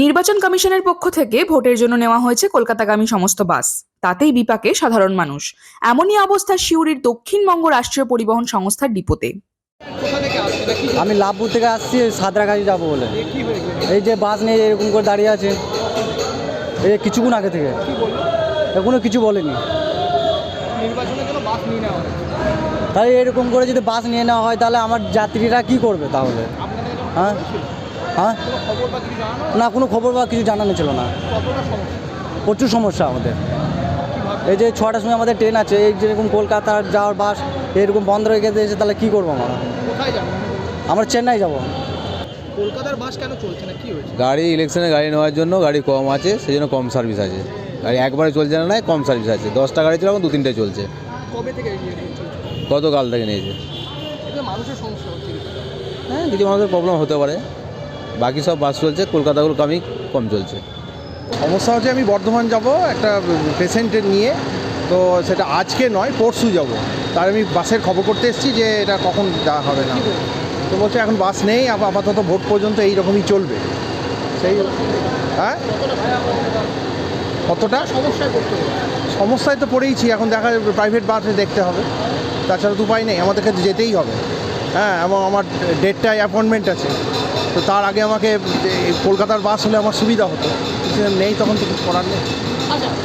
নির্বাচন কমিশনের পক্ষ থেকে ভোটের জন্য নেওয়া হয়েছে কলকাতাগামী সমস্ত বাস। তাতেই বিপাকে সাধারণ মানুষ। এমনই অবস্থা সিউড়ির দক্ষিণবঙ্গ রাষ্ট্রীয় পরিবহন সংস্থার ডিপোতে। আমি লাভপুর থেকে আসছি সাঁতরাগাছি যাব বলে। এই যে বাস নিয়ে এরকম করে দাঁড়িয়ে আছে এই যে কিছুক্ষণ আগে থেকে। কি বলল এখনও কিছু বলেনি। নির্বাচনের জন্য বাস নিয়ে নেওয়া হয়েছে। তাহলে এরকম করে যদি বাস নিয়ে নেওয়া হয় তাহলে আমার যাত্রীরা কি করবে তাহলে? হ্যাঁ? হ্যাঁ? না কোনো খবর বা কিছু জানানো ছিল না। প্রচুর সমস্যা আমাদের। এই যে ছটার সময় আমাদের ট্রেন আছে এই যেরকম কলকাতার যাওয়ার বাস এরকম বন্ধ হয়ে গেছে এসে তাহলে কী করব আমরা? আমরা চেন্নাই যাব। কলকাতার বাস কেন চলছে না? কি হয়েছে? গাড়ি ইলেকশনে গাড়ি নেওয়ার জন্য গাড়ি কম আছে সেই জন্য কম সার্ভিস আছে। গাড়ি একবারে চলছে না নয় কম সার্ভিস আছে। দশটা গাড়ি ছিল এখন দু তিনটে চলছে। কবে থেকে গতকাল থেকে নিয়েছে। মানুষের সমস্যা হচ্ছে। হ্যাঁ কিছু মানুষের প্রবলেম হতে পারে। বাকি সব বাস চলছে কলকাতাগুলো কমই কম চলছে। সমস্যা হচ্ছে আমি বর্ধমান যাব, একটা পেশেন্টের নিয়ে, তো সেটা আজকে নয়, পরশু যাব। তার আমি বাসের খবর করতে এসেছি যে এটা কখন দেওয়া হবে না। তো বলছে, এখন বাস নেই, আপ- আপাতত ভোট পর্যন্ত এই রকমই চলবে। সেই হ্যাঁ? কতটা? সমস্যায় সমস্যায় তো পড়েইছি, এখন দেখা যাবে প্রাইভেট বাসে দেখতে হবে। তাছাড়া তো উপায় নেই আমাদেরকে যেতেই হবে। হ্যাঁ এবং আমার ডেটটায় অ্যাপয়েন্টমেন্ট আছে। তো তার আগে আমাকে কলকাতার বাস হলে আমার সুবিধা হতো। নেই তখন তো কিছু করার নেই। আচ্ছা।